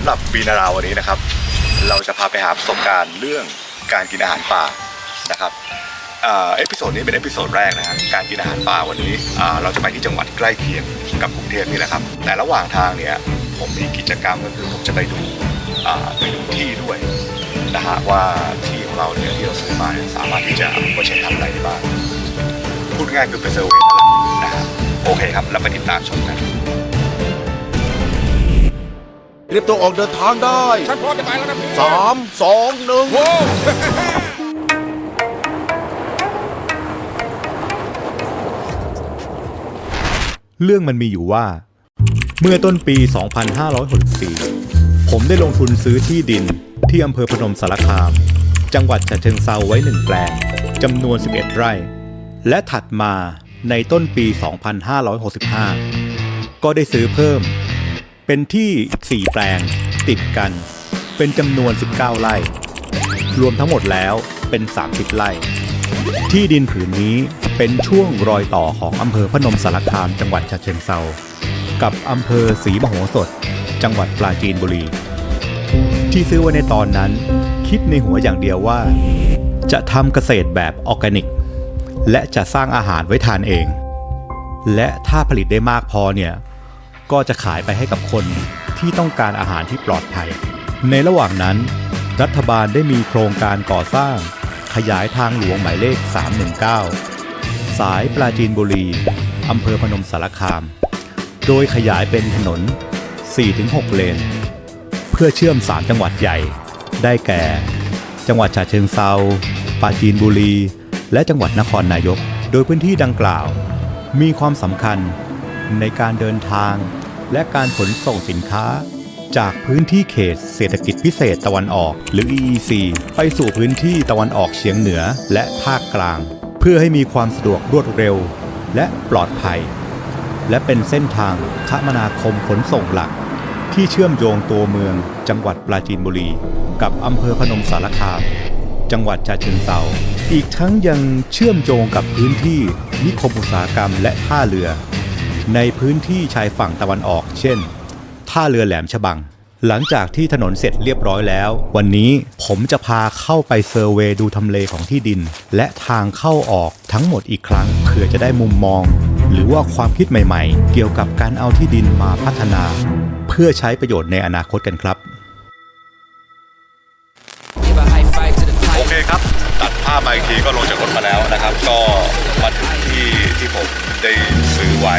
าสำหรับปีนาราวันนี้นะครับ เราจะพาไปหาประสบการณ์เรื่องการกินอาหารป่านะครับเอพิโซดนี้เป็นเอพิโซดแรกนะฮะการกินอาหารป่าวันนี้เราจะไปที่จังหวัดใกล้เคียงกับกรุงเทพนี่แหละครับ แต่ระหว่างทางเนี่ยผมมีกิจกรรมก็คือผมจะไปดูไปดูที่ด้วยนะฮะว่าที่ของเราเนี่ยที่เราซื้อมาสามารถที่จะเอาใช้ทำอะไรได้บ้างพูดง่ายคือเป็นเซอร์เวย์นั่นแหละนะฮะโอเคครับ แล้วไปติดตามชมกัน เตรียมตัวออกเดินทางได้ฉันพร้อมจะไปแล้วนะพี่สามสองหนึ่งโว้เรื่องมันมีอยู่ว่า เมื่อต้นปี 2564 ผมได้ลงทุนซื้อที่ดินที่อำเภอพนมสารคาม จังหวัดฉะเชิงเซาไว้หนึ่งแปลงจำนวน 11 ไร่ และถัดมาในต้นปี 2565 ก็ได้ซื้อเพิ่ม เป็นที่อีก4แปลง ติดกัน เป็นจำนวน 19 ไร่ รวมทั้งหมดแล้วเป็น 30 ไร่ ที่ดินผืนนี้เป็นช่วงรอยต่อของอำเภอพนมสารคามจังหวัดฉะเชิงเซากับอำเภอศรีมโหสถ จังหวัดปราจีนบุรี ที่ซื้อไว้ในตอนนั้น คิดในหัวอย่างเดียวว่า จะทำเกษตรแบบออร์แกนิก และจะสร้างอาหารไว้ทานเอง และถ้าผลิตได้มากพอเนี่ย ก็จะขายไปให้กับคนที่ต้องการอาหารที่ปลอดภัย ในระหว่างนั้น รัฐบาลได้มีโครงการก่อสร้าง ขยายทางหลวงหมายเลข 319 สายปราจีนบุรี อำเภอพนมสารคาม โดยขยายเป็นถนน 4-6 เลน เพื่อเชื่อม3จังหวัดใหญ่ ได้แก่ จังหวัดฉะเชิงเซาปราจีนบุรี และจังหวัดนครนายก โดยพื้นที่ดังกล่าว มีความสำคัญในการเดินทาง และการขนส่งสินค้า จากพื้นที่เขตเศรษฐกิจพิเศษตะวันออก หรือ EEC ไปสู่พื้นที่ตะวันออกเฉียงเหนือและภาคกลาง เพื่อให้มีความสะดวกรวดเร็ว และปลอดภัย และเป็นเส้นทางคมนาคมขนส่งหลัก ที่เชื่อมโยงตัวเมือง จังหวัดปราจีนบุรี กับอำเภอพนมสารคามจังหวัดฉะเชิงเซาอีกทั้งยังเชื่อมโยงกับพื้นที่นิคมอุตสาหกรรมและท่าเรือ ในพื้นที่ชายฝั่งตะวันออก เช่น ท่าเรือแหลมฉบัง หลังจากที่ถนนเสร็จเรียบร้อยแล้ว วันนี้ผมจะพาเข้าไปเซอร์เวยดูทำเลของที่ดิน และทางเข้าออกทั้งหมดอีกครั้งเพื่อจะได้มุมมอง หรือว่าความคิดใหม่ๆ เกี่ยวกับการเอาที่ดินมาพัฒนา เพื่อใช้ประโยชน์ในอนาคตกันครับ Give a high five to the โอ pipe. เคครับ ตัดภาพมาอีกทีก็ลงจากรถมาแล้วนะครับ ก็มาถึงที่ที่ผมได้ซื้อไว้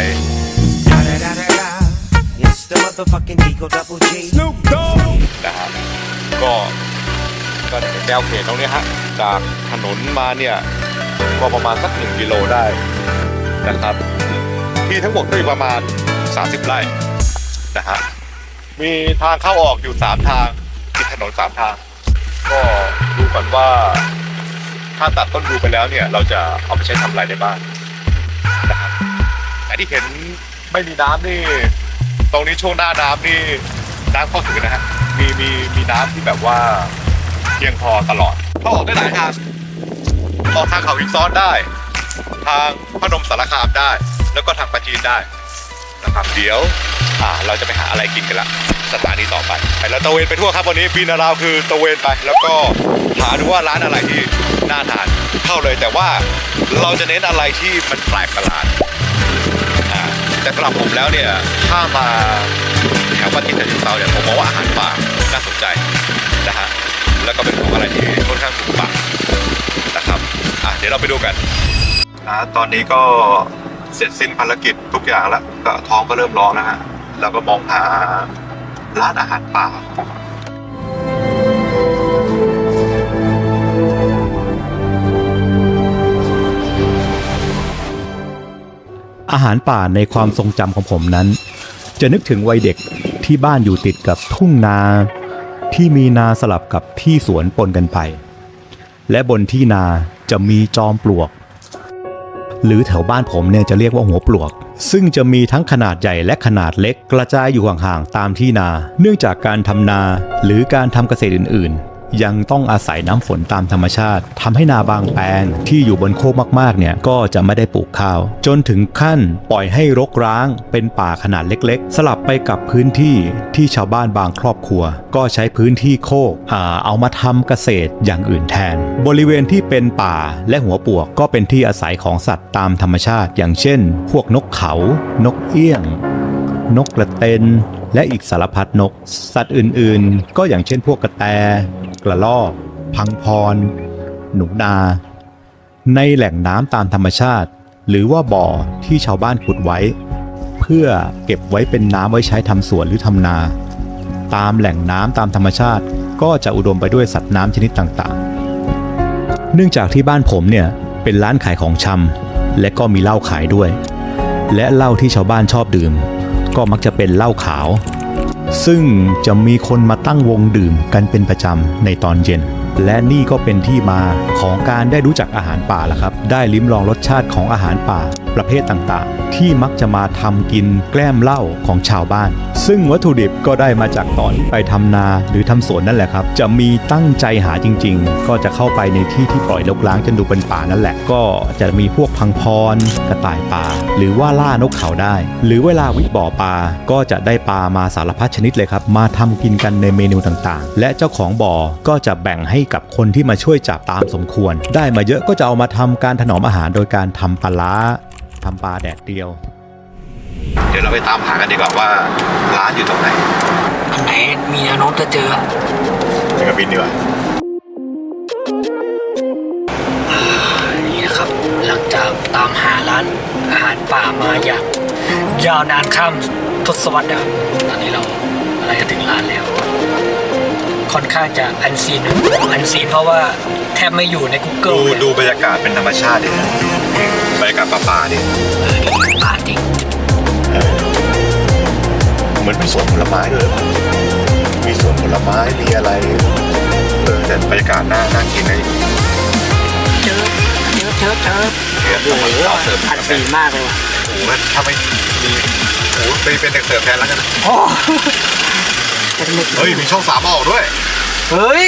motherfucking Eagle Double G. Snoop Dogg นะฮะก็ก็แนวเขตตรงนี้ฮะจากถนนมาเนี่ยก็ประมาณสักหนึ่งกิโลได้นะครับ ที่ทั้งหมดก็อยู่ประมาณ 30 ไร่นะฮะมีทางเข้าออกอยู่ 3 ทางติดถนน 3 ทาง ก็ดูก่อนว่าถ้าตัดต้นดูไปแล้วเนี่ย เราจะเอาไปใช้ทำอะไรได้บ้างนะครับแต่ที่เห็นไม่มีน้ำนี่ ตรงนี้ช่วงหน้าน้ำนี่น้ำเข้าถึงนะฮะมีมีมีน้ำที่แบบว่าเพียงพอตลอดเข้าออกได้หลายทางออกทางเขาอินซ้อนได้ ทางพนมสารคามได้ แล้วก็ทางปราจีนได้นะครับเดี๋ยวอ่าเราจะไปหาอะไรกินกันละสถานีต่อไปไปแล้วตะเวนไปทั่วครับวันนี้ปีนาราวคือตะเวนไป แล้วก็หาดูว่าร้านอะไรที่น่าทานเข้าเลยแต่ว่าเราจะเน้นอะไรที่มันแปลกประหลาดอ่า แต่สำหรับผมแล้วเนี่ยถ้ามาแถวปาจีนฉะเชิงเซาเนี่ยผมมองว่าอาหารป่าน่าสนใจนะฮะแล้วก็เป็นของอะไรที่ค่อนข้างถูกปากนะครับอะเดี๋ยวเราไปดูกันนะตอนนี้ก็เสร็จสิ้นภารกิจทุกอย่างแล้วก็ท้องก็เริ่มร้องนะฮะแล้วก็มองหาร้านอาหารป่า อาหารป่าในความทรงจำของผมนั้น จะนึกถึงวัยเด็กที่บ้านอยู่ติดกับทุ่งนา ที่มีนาสลับกับที่สวนปนกันไป และบนที่นาจะมีจอมปลวก หรือแถวบ้านผมเนี่ยจะเรียกว่าหัวปลวก ซึ่งจะมีทั้งขนาดใหญ่และขนาดเล็กกระจายอยู่ห่างๆตามที่นา เนื่องจากการทำนาหรือการทำเกษตรอื่นๆ ยังต้องอาศัยน้ำฝนตามธรรมชาติทำให้นาบางแปลงที่อยู่บนโคกมากๆเนี่ยก็จะไม่ได้ปลูกข้าว จนถึงขั้นปล่อยให้รกร้างเป็นป่าขนาดเล็กๆ สลับไปกับพื้นที่ที่ชาวบ้านบางครอบครัว ก็ใช้พื้นที่โคกเอามาทำเกษตรอย่างอื่นแทน บริเวณที่เป็นป่าและหัวปวกก็เป็นที่อาศัยของสัตว์ตามธรรมชาติ อย่างเช่น พวกนกเขา นกเอี้ยง นกกระเตนและอีกสารพัดนก สัตว์อื่นๆ ก็อย่างเช่นพวกกระแต กระรอก พังพร หนูนา ในแหล่งน้ำตามธรรมชาติ หรือว่าบ่อที่ชาวบ้านขุดไว้ เพื่อเก็บไว้เป็นน้ำไว้ใช้ทำสวนหรือทำนา ตามแหล่งน้ำตามธรรมชาติ ก็จะอุดมไปด้วยสัตว์น้ำชนิดต่างๆ เนื่องจากที่บ้านผมเนี่ยเป็นร้านขายของชำและก็มีเหล้าขายด้วย และเหล้าที่ชาวบ้านชอบดื่ม ก็มักจะเป็นเหล้าขาว ซึ่งจะมีคนมาตั้งวงดื่มกันเป็นประจำในตอนเย็น และนี่ก็เป็นที่มาของการได้รู้จักอาหารป่าละครับ ได้ลิ้มลองรสชาติของอาหารป่าประเภทต่างๆ ที่มักจะมาทำกินแกล้มเหล้าของชาวบ้าน ซึ่งวัตถุดิบก็ได้มาจากตอนไปทำนาหรือทำสวนนั่นแหละครับ จะมีตั้งใจหาจริง ๆ ก็จะเข้าไปในที่ที่ปล่อยรกร้างจนดูเป็นป่านั่นแหละ ก็จะมีพวกพังพร กระต่ายป่า หรือว่าล่านกเขาได้ หรือเวลาวิบ่อปลาก็จะได้ปลามาสารพัดชนิดเลยครับมาทำกินกันในเมนูต่างๆ และเจ้าของบ่อก็จะแบ่งให้กับคนที่มาช่วยจับตามสมควร ได้มาเยอะก็จะเอามาทำการถนอมอาหารโดยการทำปลาร้า ทำปลาแดดเดียว เดี๋ยวเราไปตามหากันดีกว่าว่าร้านอยู่ตรงไหน อันไหนมีแนวโน้มจะเจอถึงกับบินดีกว่านี่นะครับ หลังจากตามหาร้านอาหารป่ามาอย่างยาวนานข้ามทศวรรษนะครับตอนนี้เราอะไรจะถึงร้านแล้ว ค่อนข้างจะอันซีนนะอันซีนเพราะว่าแทบไม่อยู่ในดู Google เลย ดูบรรยากาศเป็นธรรมชาติดิ บรรยากาศป่าๆดิเออนี่ป่าจริงเหมือนเป็นสวนผลไม้ด้วยหรือเปล่ามีสวนผลไม้มีอะไร เออแต่บรรยากาศน่าน่ากินนะเจอเจอเจอเจอเนี่ยโอ้โหเราเสิร์ฟอันซีนมากเลยว่ะโอ้โหถ้าไม่มีโอ้โหไปเป็นเด็กเสิร์ฟแทนแล้วกันนะโอ้จะนึกเฮ้ยมีช่องสามออกด้วยเฮ้ย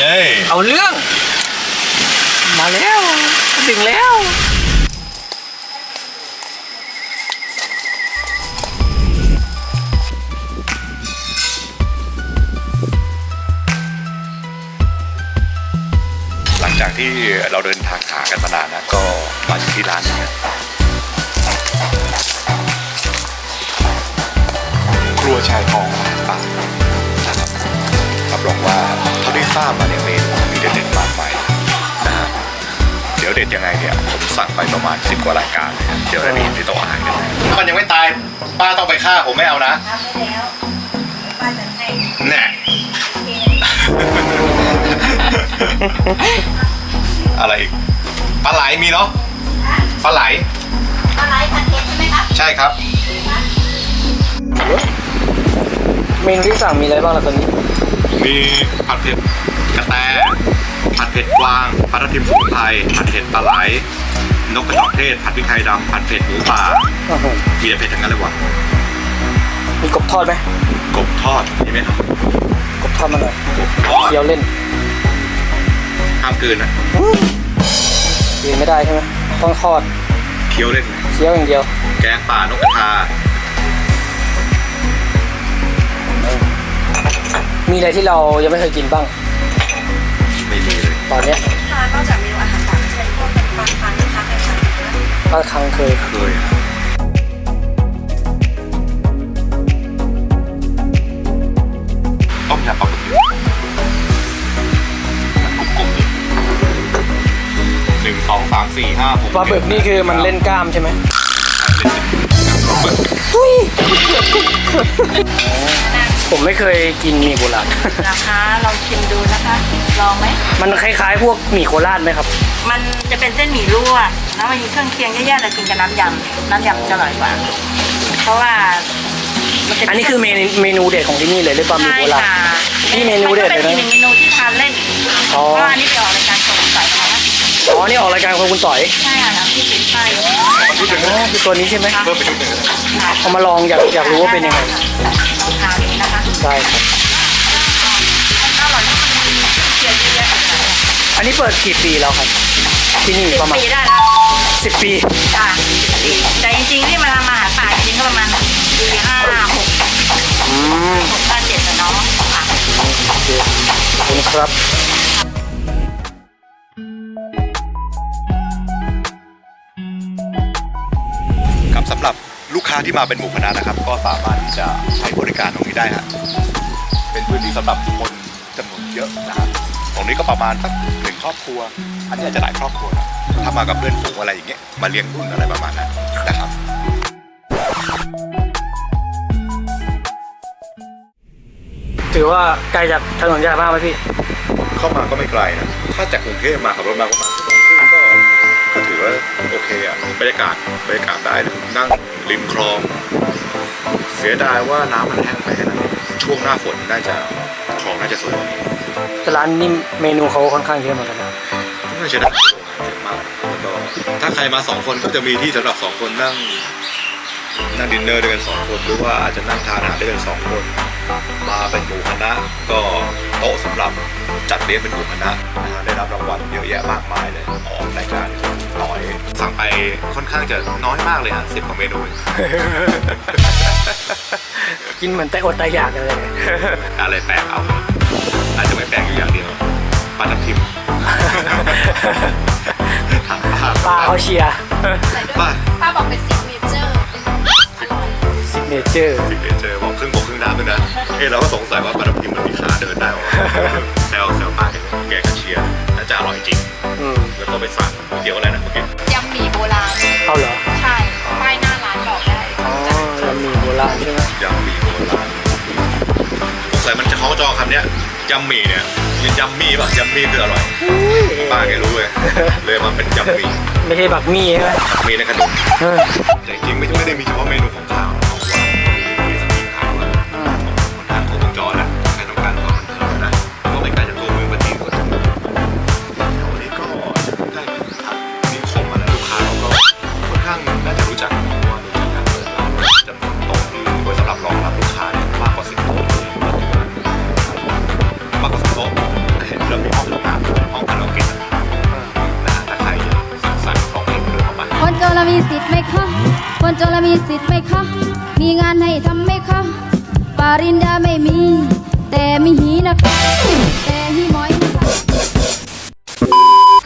เฮ้ย เอาเรื่อง มาแล้วถึงแล้ว เราเดินทางหากันมานานนะก็มาถึงที่ร้านนี้นะครัวชายทองอาหารป่านะครับรับรองว่าเท่าที่ทราบมาเนี่ยเมนูมีเด็ดๆมากมายนะฮะเดี๋ยวเด็ดยังไงเนี่ยผมสั่งไปประมาณสิบกว่ารายการเลยนะเดี๋ยวเราไปเห็นที่โต๊ะอาหารกันถ้ามันยังไม่ตายป้าต้องไปฆ่าผมไม่เอานะแน่ อะไรอีกปลาไหลมีเนาะปลาไหลอะไรผัดเผ็ดใช่ไหมครับใช่ครับ เมนูที่สั่งมีอะไรบ้างล่ะตอนนี้ มีผัดเผ็ดกระแตผัดเผ็ดกวางปลาทับทิมสมุนไพรผัดเผ็ดปลาไหล นกกระจอกเทศ ผัดพริกไทยดำผัดเผ็ดหมูป่ามีแต่เผ็ดทั้งนั้นเลยวะมีกบทอดไหมกบทอดมีไหมครับกบทอดมาหน่อยกบทอดเคี้ยวเล่น ห้ามกลืนนะกินไม่ได้ใช่ไหมต้องทอดเคี้ยวเล่นเคี้ยวอย่างเดียว แกงป่านกกระทา มีอะไรที่เรายังไม่เคยกินบ้าง ไม่มีเลย ตอนเนี้ยร้านนอกจากเมนูอาหารต่างประเทศพวกเป็นปลาคังนะคะใครทานนะคะบางครั้งเคย เคยครัามสี่ห้าหกปลาบึกนี่คือมันเล่นกล้ามใช่ไหมผมไม่เคยกินหมี่โบราณนะคะลองชิมดูนะคะ ลองไหมมันคล้ายๆ พวกหมี่โคราชไหมครับ มันจะเป็นเส้นหมี่ลวกแล้วมันมีเครื่องเคียงเยอะแยะแต่กินกับน้ำยำน้ำยำจะอร่อยกว่า เพราะว่ามัจะอันนี้คือเมนูเมนูเด็ดของที่นี่เลยหรือเปล่าหมี่ใช่โบราณค่ะนี่เมนูเด็ดเลยนะมันก็เป็นอีกหนึ่งเมนูที่ทานเล่นอ๋อเพราะว่าอันนี้ไปออกรายการ อ๋อนี่ออกรายการของคุณต่อยใช่ค่ะน้ำที่ติดไส้อ๋อคือตัวนี้ใช่ไหมเพิ่มไปชุดหนึ่งเอามาลองอยากอยากรู้ว่าเป็นยังไงลองทานดูนะคะได้ครับอร่อยที่มันมีเครื่องเคียงอันนี้เปิดกี่ปีแล้วครับ ที่นี่สิบประมาณปีได้แล้วสิบปีจ้ะสิบปีแต่จริงๆที่มาทำอาหารป่าจริงๆก็ประมาณปีห้าหกอืมหกห้าเจ็ดนะเนาะอะโอเคขอบคุณครับครับ ค้าที่มาเป็นหมู่คณะนะครับ ก็สามารถที่จะใช้บริการตรงนี้ได้ฮะเป็นพื้นที่สำหรับคนจำนวนเยอะนะครับตรงนี้ก็ประมาณสักหนึ่งครอบครัว อันนี้อาจจะหลายครอบครัวนะถ้ามากับเพื่อนฝูงอะไรอย่างเงี้ยมาเลี้ยงรุ่นอะไรประมาณนั้นนะครับถือว่าไกลจากถนนใหญ่มากไหมพี่ เข้ามาก็ไม่ไกลนะ ถ้าจากกรุงเทพมาขับรถมาประมาณ ก็ถือว่าโอเคอะบรรยากาศบรรยากาศได้นั่งริมคลอง เสียดายว่าน้ำมันแห้งไปแค่นั้นเองช่วงหน้าฝนน่าจะคลองน่าจะสวยกว่านี้แต่ร้านนี้เมนูเขาค่อนข้างเยอะเหมือนกันนะน่าจะได้โรงงานเยอะมากแล้วก็ถ้าใครมาสองคนก็จะมีที่สำหรับสองคนนั่งนั่งดินเนอร์ด้วยกันสองคนหรือว่าอาจจะนั่งทานอาหารด้วยกันสองคน มาเป็นหมู่คณะก็โต๊ะสำหรับจัดเลี้ยงเป็นหมู่คณะนะฮะได้รับรางวัลเยอะแยะมากมายเลยออกรายการน้อยสั่งไปค่อนข้างจะน้อยมากเลยฮะสิบกว่าเมนู กินเหมือนแต่อดแต่อยากกันเลย อะไรแปลกเอา อาจจะไม่แปลกอยู่อย่างเดียวปลาทับทิมถามป้าป้าเขาเชียร์ป้าป้าบอกเป็นซิกเน ซิกเนเจอร์สิเจอบอกครึ่งบกครึ่งน้ำด้วยนะ เอ้เราก็สงสัยว่าปลาทับทิมมันมีขาเดินได้หรอแซวแซวป้าแกก็เชียร์น่าจะอร่อยจริง อืมแล้วก็ไปสั่งก๋วยเตี๋ยวอะไรนะเมื่อกี้ยำหมี่โบราณ เอาเหรอ ใช่ป้ายหน้าร้านบอกได้อ๋อยำหมี่โบราณใช่ไหมยำหมี่โบราณสงสัยมันจะคล้องจองคำเนี้ยยำหมี่เนี่ยยำหมี่ป่ะยำหมี่คืออร่อยป้าแกรู้เลยเลยมาเป็นยำหมี่ไม่ใช่บักมี่ใช่ไหมมีในขนม เออแต่จริงานให้ทำไหมคะปริญญาไม่มี แต่มีหีนะคะ แต่หีหมอยนะคะ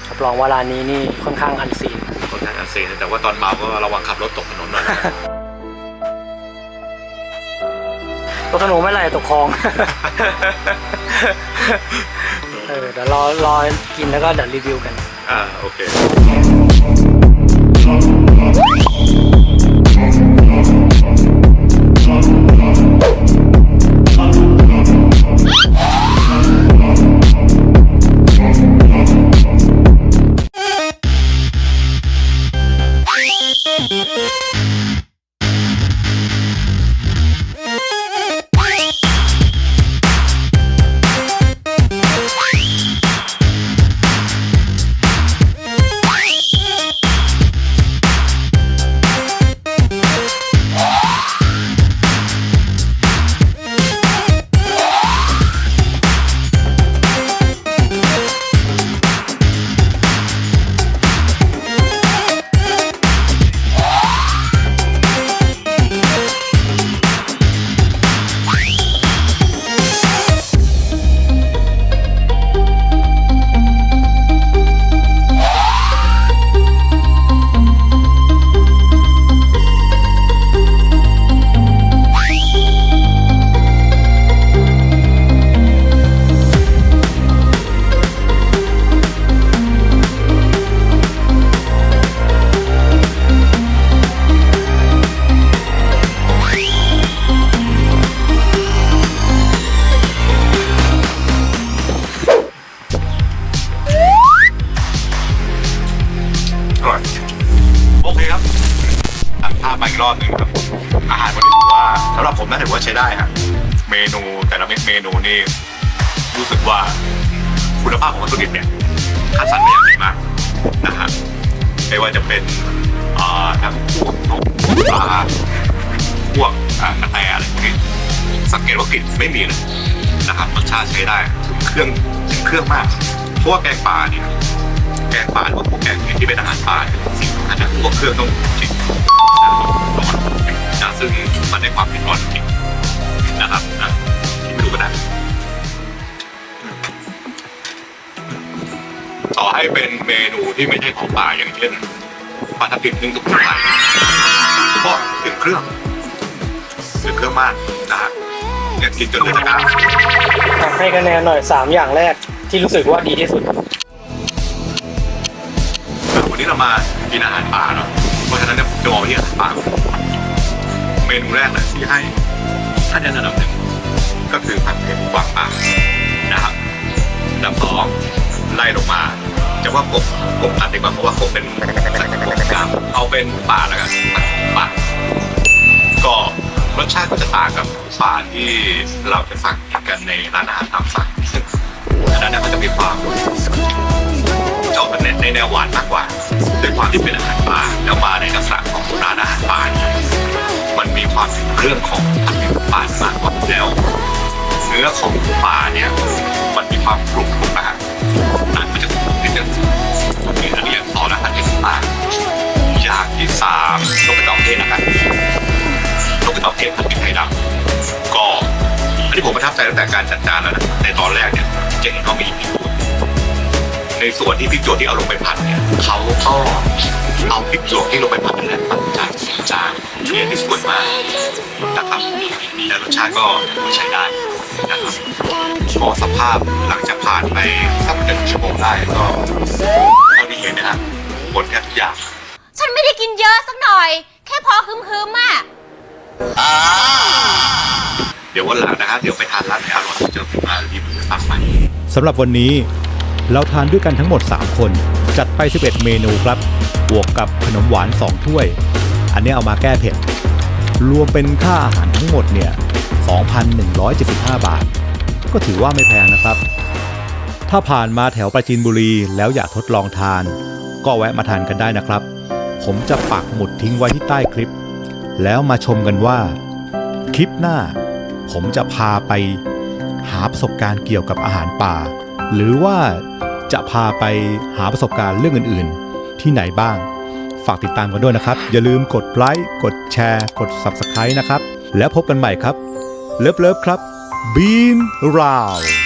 รับรองว่าร้านนี้นี่ค่อนข้างอันซีน ค่อนข้างอันซีนแต่ว่าตอนเมาก็ระวังขับรถตกถนนหน่อยนะครับตกถนนไม่ไรตกคลอง เออเดี๋ยวรอรอกินแล้วก็เดี๋ยวรีวิวกัน อ่าโอเค สังเกตว่ากลิ่นไม่มีเลยนะครับรสชาติใช้ได้ถึงเครื่องถึงเครื่องมากเพราะว่าแกงป่าเนี่ยแกงป่าหรือว่าพวกแกงที่เป็นอาหารป่าสิ่งสำคัญนะพวกเครื่องต้องจริงร้อนนะซึ่งมันได้ความเผ็ดร้อนจริงนะครับนะที่ไม่รู้กันนะต่อให้เป็นเมนูที่ไม่ใช่ของป่าอย่างเช่นปลาทับทิมนึ่งสุกไทยก็ถึงเครื่องถึงเครื่องมากนะฮะ เนี่ยกินจนเลยนะครับให้คะแนนหน่อย 3 อย่างแรกที่รู้สึกว่าดีที่สุด วันนี้เรามากินอาหารป่าเนาะเพราะฉะนั้นเนี่ยผมจะมองไปที่อาหารป่าเมนูแรกเลยที่ให้ท่านแนะนำหนึ่งก็คือผัดเผ็ดกวางป่านะครับอันดับสองไล่ลงมา จะว่ากบกบผัดดีกว่าเพราะว่ากบเป็นสัตว์กบกลางเอาเป็นป่าแล้วกันป่าก็ รสชาติก็จะต่างกับป่าที่เราจะสั่งกินกันในร้านอาหารตามสั่งซึ่งอันนั้นเนี่ยมันจะมีความจะออกเป็นในแนวหวานมากกว่าด้วยความที่เป็นอาหารป่าแล้วมาในลักษณะของร้านอาหารป่าเนี่ยมันมีความเครื่องของผัดเผ็ดป่ามากกว่าแล้วเนื้อของป่าเนี่ยมันมีความกรุบกรุบนะฮะหนังมันจะกรุบนิดนึงโอเคอันนี้อย่างต่อนะผัดเผ็ดป่าอย่างที่สามนกกระจอเทศนะครับ นกกระจอกเทศผัดพริกไทยดำก็อันนี้ผมประทับใจตั้งแต่การจัดจานแล้วนะในตอนแรกเนี่ยจะเห็นว่ามีพริกในส่วนที่พริกหยวกที่เอาลงไปผัดเนี่ยเขาก็เอาพริกหยวกที่ลงไปผัดนั่นแหละผัดจานจานเทียนที่สวยมากนะครับแต่รสชาติก็ใช้ได้นะครับก็สภาพหลังจากผ่านไปสักหนึ่งชั่วโมงได้ก็เท่าที่เห็นนะฮะหมดแทบทุกอย่าง ฉันไม่ได้กินเยอะสักหน่อย แค่พอฮึมๆอะ เดี๋ยววันหลังนะฮะเดี๋ยวไปทานร้านไหนอร่อยจะมารีวิวให้ฟังใหม่สำหรับวันนี้เราทานด้วยกันทั้งหมด 3 คน จัดไป 11 เมนูครับ บวกกับขนมหวาน 2 ถ้วย อันนี้เอามาแก้เผ็ด รวมเป็นค่าอาหารทั้งหมดเนี่ย 2,175 บาท ก็ถือว่าไม่แพงนะครับ ถ้าผ่านมาแถวปราจีนบุรีแล้วอยากทดลองทาน ก็แวะมาทานกันได้นะครับ ผมจะปักหมุดทิ้งไว้ที่ใต้คลิป แล้วมาชมกันว่า คลิปหน้า ผมจะพาไป หาประสบการณ์เกี่ยวกับอาหารป่า หรือว่าจะพาไปหาประสบการณ์เรื่องอื่นๆ ที่ไหนบ้าง ฝากติดตามกันด้วยนะครับ อย่าลืมกดไลค์กดแชร์ กด Subscribe นะครับ แล้วพบกันใหม่ครับ เลิฟๆครับบีมราว